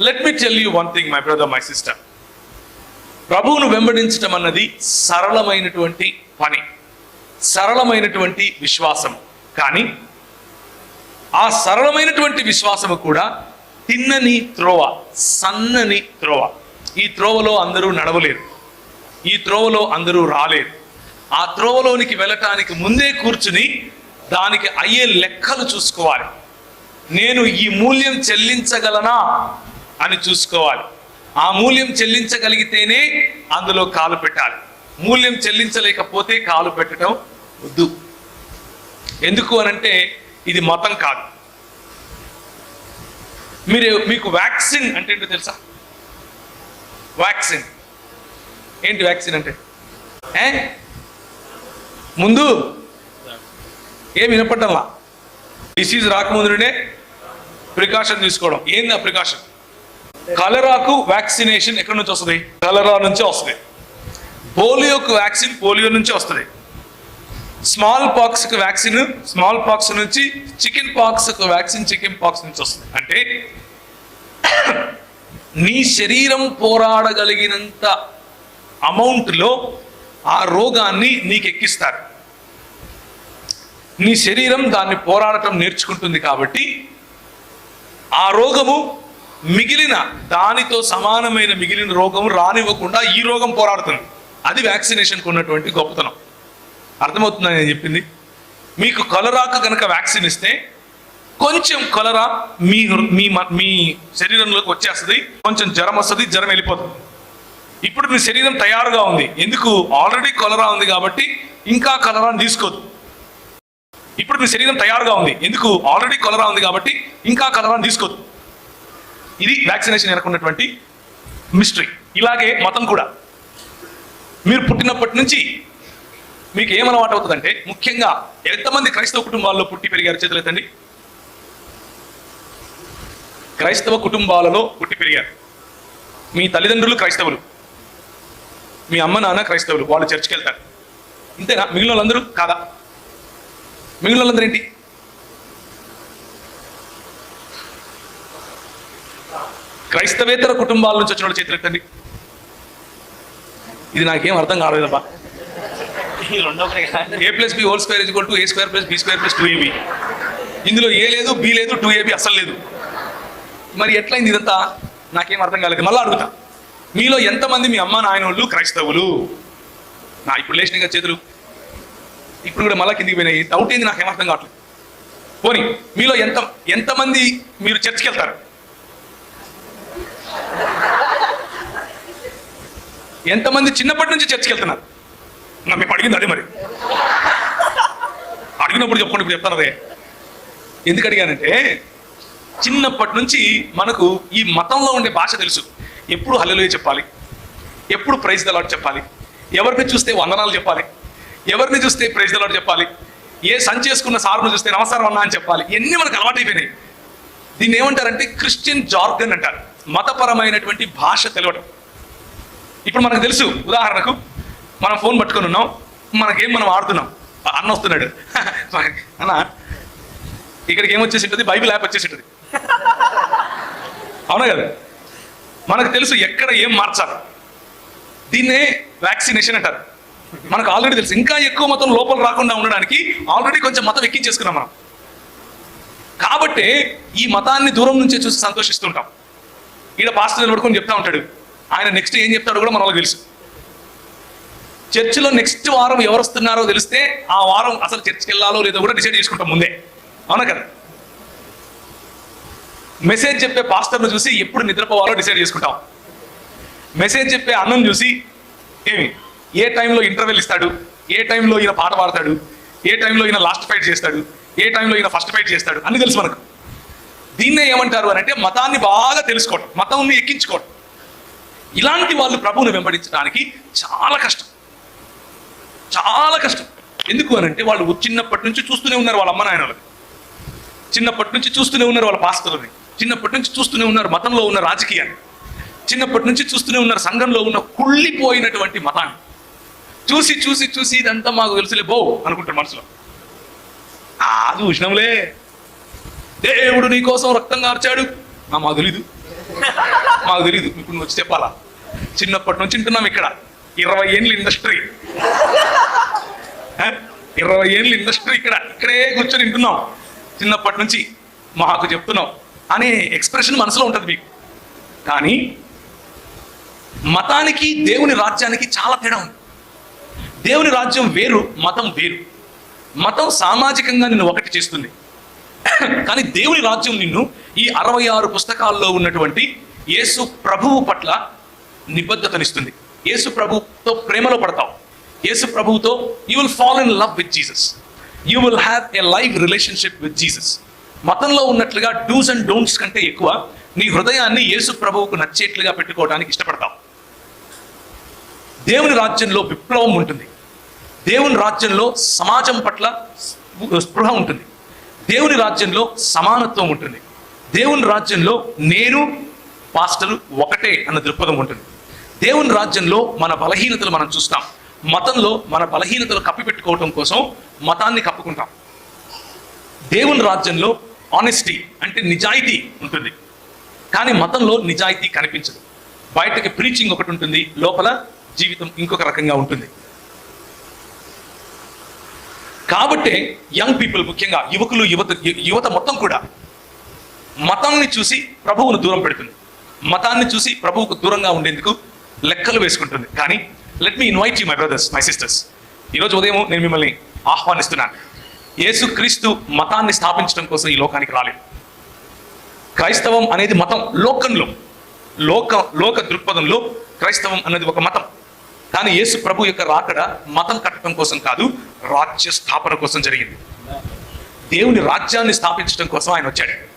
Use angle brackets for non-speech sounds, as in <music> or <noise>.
Let me tell you one thing my brother my sister ప్రభువును వెంబడించటం అన్నది సరళమైనటువంటి పని సరళమైనటువంటి విశ్వాసం. కానీ ఆ సరళమైనటువంటి విశ్వాసము కూడా తిన్నని త్రోవ సన్నని త్రోవ. ఈ త్రోవలో అందరూ నడవలేరు. ఈ త్రోవలో అందరూ రాలేరు. ఆ త్రోవలోనికి వెళ్ళటానికి ముందే కూర్చుని దానికి అయ్యే లెక్కలు చూసుకోవాలి. నేను ఈ మూల్యం చెల్లించగలనా? అని చూసుకోవాలి. ఆ మూల్యం చెల్లించగలిగితేనే అందులో కాలు పెట్టాలి. మూల్యం చెల్లించలేకపోతే కాలు పెట్టడం వద్దు. ఎందుకు అనంటే ఇది మతం కాదు. మీరు మీకు వ్యాక్సిన్ అంటే ఏంటో తెలుసా? వ్యాక్సిన్. ఏంటి వ్యాక్సిన్ అంటే? ఏ? ముందు? ఏం వినపడ్డంలా డిసీజ్ రాకముందునే ప్రికాషన్ తీసుకోవడం. ఏంది ఆ ప్రికాషన్? కలరాకు వ్యాక్సినేషన్ ఎక్కడి నుంచి వస్తుంది? కలరా నుంచి వస్తుంది. పోలియోకు వ్యాక్సిన్ పోలియో నుంచి వస్తుంది. స్మాల్ పాక్స్కి వ్యాక్సిన్ స్మాల్ పాక్స్ నుంచి చికెన్ పాక్స్కి వ్యాక్సిన్ చికెన్ పాక్స్ నుంచి వస్తుంది. అంటే నీ శరీరం పోరాడగలిగినంత అమౌంట్లో ఆ రోగాన్ని నీకు ఎక్కిస్తారు నీ శరీరం దాన్ని పోరాడటం నేర్చుకుంటుంది కాబట్టి ఆ రోగము మిగిలిన దానితో సమానమైన మిగిలిన రోగం రానివ్వకుండా ఈ రోగం పోరాడుతుంది. అది వ్యాక్సినేషన్కి ఉన్నటువంటి గొప్పతనం. అర్థమవుతుందని నేను చెప్పింది? మీకు కలరాకు కనుక వ్యాక్సిన్ ఇస్తే కొంచెం కలరా మీ మీ మ- మీ శరీరంలోకి వచ్చేస్తుంది కొంచెం జ్వరం వస్తుంది జ్వరం వెళ్ళిపోతుంది. ఇప్పుడు మీ శరీరం తయారుగా ఉంది. ఎందుకు? ఆల్రెడీ కలరా ఉంది కాబట్టి ఇంకా కలరాని తీసుకోదు. ఇప్పుడు మీ శరీరం తయారుగా ఉంది. ఎందుకు? ఆల్రెడీ కలరా ఉంది కాబట్టి ఇంకా కలరాని తీసుకోదు. ఇది వ్యాక్సినేషన్ వెనకున్నటువంటి మిస్టరీ ఇలాగే మతం కూడా. మీరు పుట్టినప్పటి నుంచి మీకు ఏం అవుతుందంటే ముఖ్యంగా ఎంతమంది క్రైస్తవ కుటుంబాల్లో పుట్టి పెరిగారు చేతులు క్రైస్తవ కుటుంబాలలో పుట్టి పెరిగారు. మీ తల్లిదండ్రులు క్రైస్తవులు. మీ అమ్మ నాన్న క్రైస్తవులు. వాళ్ళు చర్చికి వెళ్తారు. ఇంతేనా? మిగిలిన వాళ్ళందరూ కాదా? మిగిలిన వాళ్ళందరూ ఏంటి? క్రైస్తవేతర కుటుంబాల నుంచి వచ్చిన వాళ్ళు చేతులు ఎత్తండి. ఇది నాకేం అర్థం కాలేదబ్బా. A plus B whole square equal to A square plus B square plus two AB ఇందులో ఏ లేదు బి లేదు టూ ఏబి అసలు లేదు. మరి ఎట్లయింది ఇదంతా? నాకేం అర్థం కాలేదు. మళ్ళీ అడుగుతా. మీలో ఎంతమంది మీ అమ్మ నాయన వాళ్ళు క్రైస్తవులు? నా ఇప్పుడు లేచిన చేతులు. ఇప్పుడు కూడా మళ్ళీ కిందికి పోయినాయి. డౌట్ ఏంది? నాకేం అర్థం కావట్లేదు. పోనీ మీలో ఎంత ఎంతమంది మీరు చర్చికి వెళ్తారు? ఎంతమంది చిన్నప్పటి నుంచి చర్చికి వెళ్తున్నారు? నా మేము అడిగింది అదే మరి. అడిగినప్పుడు చెప్పండి ఇప్పుడు చెప్తాను అదే. ఎందుకు అడిగానంటే చిన్నప్పటి నుంచి మనకు ఈ మతంలో ఉండే భాష తెలుసు. ఎప్పుడు హల్లెలూయ చెప్పాలి? ఎప్పుడు ప్రైజ్ దలాట్ చెప్పాలి? ఎవరిని చూస్తే వందనాలు చెప్పాలి? ఎవరిని చూస్తే ప్రైజ్ దలాట్ చెప్పాలి? ఏ సంచి చేసుకున్న సారును చూస్తే నమస్కారం అన్నా అని చెప్పాలి? ఇవన్నీ మనకు అలవాటైపోయినాయి దీన్ని ఏమంటారంటే క్రిస్టియన్ జార్గన్ అంటారు. మతపరమైనటువంటి భాష తెలవడం ఇప్పుడు మనకు తెలుసు ఉదాహరణకు మనం ఫోన్ పట్టుకొని ఉన్నాం మనకేం మనం ఆడుతున్నాం. అన్న వస్తున్నాడు. <laughs> అన్న ఇక్కడికి ఏమొచ్చేసి ఉంటుంది బైబిల్ యాప్ వచ్చేసి ఉంటుంది అవునా కదా? మనకు తెలుసు ఎక్కడ ఏం మార్చాలి. దీన్నే వ్యాక్సినేషన్ అంటారు. మనకు ఆల్రెడీ తెలుసు. ఇంకా ఎక్కువ మతం లోపల రాకుండా ఉండడానికి ఆల్రెడీ కొంచెం మతం ఎక్కించేసుకున్నాం మనం. కాబట్టి ఈ మతాన్ని దూరం నుంచే చూసి సంతోషిస్తుంటాం. ఈడ పాస్టర్ నిలబడుకొని చెప్తా ఉంటాడు. ఆయన నెక్స్ట్ ఏం చెప్తాడో కూడా మనకు తెలుసు. చర్చిలో నెక్స్ట్ వారం ఎవరు వస్తున్నారో తెలిస్తే ఆ వారం అసలు చర్చికి వెళ్ళాలో లేదో కూడా డిసైడ్ చేసుకుంటాం ముందే. అవునా కదా? మెసేజ్ చెప్పే పాస్టర్ను చూసి ఎప్పుడు నిద్రపోవాలో డిసైడ్ చేసుకుంటాం. మెసేజ్ చెప్పే అన్నం చూసి ఏమి? ఏ టైంలో ఇంటర్వెల్ ఇస్తాడు? ఏ టైంలో ఈయన పాట పాడతాడు? ఏ టైంలో ఈయన లాస్ట్ ఫైట్ చేస్తాడు? ఏ టైంలో ఈయన ఫస్ట్ ఫైట్ చేస్తాడు? అన్ని తెలుసు మనకు. దీన్నే ఏమంటారు అని అంటే మతాన్ని బాగా తెలుసుకోవడం మతాన్ని ఎక్కించుకోవడం ఇలాంటి వాళ్ళు ప్రభువుని వెంబడించడానికి చాలా కష్టం. చాలా కష్టం. ఎందుకు అని అంటే వాళ్ళు చిన్నప్పటి నుంచి చూస్తూనే ఉన్నారు వాళ్ళ అమ్మ నాయనలు. చిన్నప్పటి నుంచి చూస్తూనే ఉన్నారు వాళ్ళ పాస్తలని చిన్నప్పటి నుంచి చూస్తూనే ఉన్నారు మతంలో ఉన్న రాజకీయాన్ని. చిన్నప్పటి నుంచి చూస్తూనే ఉన్నారు సంఘంలో ఉన్న కుళ్ళిపోయినటువంటి మతాన్ని. చూసి చూసి చూసి ఇదంతా మాకు తెలుసులే బో అనుకుంటారు మనసులో. ఆ ఉష్ణంలే దేవుడు నీ కోసం రక్తం కార్చాడు. మా మాకు తెలీదు. మాకు తెలియదు ఇప్పుడు నువ్వు వచ్చి చెప్పాలా? చిన్నప్పటి నుంచి వింటున్నాం ఇక్కడ. ఇరవై ఏళ్ళు ఇండస్ట్రీ. ఇరవై ఏళ్ళు ఇండస్ట్రీ ఇక్కడ. ఇక్కడే కూర్చొని వింటున్నాం చిన్నప్పటి నుంచి మాకు చెప్తున్నాం అనే ఎక్స్ప్రెషన్ మనసులో ఉంటుంది మీకు. కానీ మతానికి దేవుని రాజ్యానికి చాలా తేడా ఉంది. దేవుని రాజ్యం వేరు మతం వేరు. మతం సామాజికంగా నిన్ను ఒకటి చేస్తుంది. కానీ దేవుని రాజ్యం నిన్ను ఈ అరవై ఆరు పుస్తకాల్లో ఉన్నటువంటి యేసు ప్రభువు పట్ల నిబద్ధతనిస్తుంది. యేసు ప్రభుతో ప్రేమలో పడతావు. యేసు ప్రభువుతో you will fall in love with Jesus you will have a live relationship with Jesus మతంలో ఉన్నట్లుగా డూస్ అండ్ డోంట్స్ కంటే ఎక్కువ నీ హృదయాన్ని యేసు ప్రభువుకు నచ్చేట్లుగా పెట్టుకోవడానికి ఇష్టపడతావు. దేవుని రాజ్యంలో విప్లవం ఉంటుంది. దేవుని రాజ్యంలో సమాజం పట్ల స్పృహ ఉంటుంది. దేవుని రాజ్యంలో సమానత్వం ఉంటుంది. దేవుని రాజ్యంలో నేను పాస్టరు ఒకటే అన్న దృక్పథం ఉంటుంది. దేవుని రాజ్యంలో మన బలహీనతలు మనం చూస్తాం. మతంలో మన బలహీనతలు కప్పిపెట్టుకోవటం కోసం మతాన్ని కప్పుకుంటాం. దేవుని రాజ్యంలో ఆనెస్టీ అంటే నిజాయితీ ఉంటుంది. కానీ మతంలో నిజాయితీ కనిపించదు. బయటకి ప్రీచింగ్ ఒకటి ఉంటుంది లోపల జీవితం ఇంకొక రకంగా ఉంటుంది. కాబట్టే యంగ్ పీపుల్ ముఖ్యంగా యువకులు యువత యువత మొత్తం కూడా మతాన్ని చూసి ప్రభువును దూరం పెడుతుంది. మతాన్ని చూసి ప్రభువుకు దూరంగా ఉండేందుకు లెక్కలు వేసుకుంటుంది. కానీ let me invite you my brothers my sisters ఈరోజు ఉదయం నేను మిమ్మల్ని ఆహ్వానిస్తున్నాను. యేసుక్రీస్తు మతాన్ని స్థాపించడం కోసం ఈ లోకానికి రాలేదు. క్రైస్తవం అనేది మతం లోకంలో లోక లోక దృక్పథంలో క్రైస్తవం అనేది ఒక మతం. కానీ యేసు ప్రభు యొక్క రాకడ మతం కట్టడం కోసం కాదు రాజ్య స్థాపన కోసం జరిగింది. దేవుని రాజ్యాన్ని స్థాపించడం కోసం ఆయన వచ్చాడు.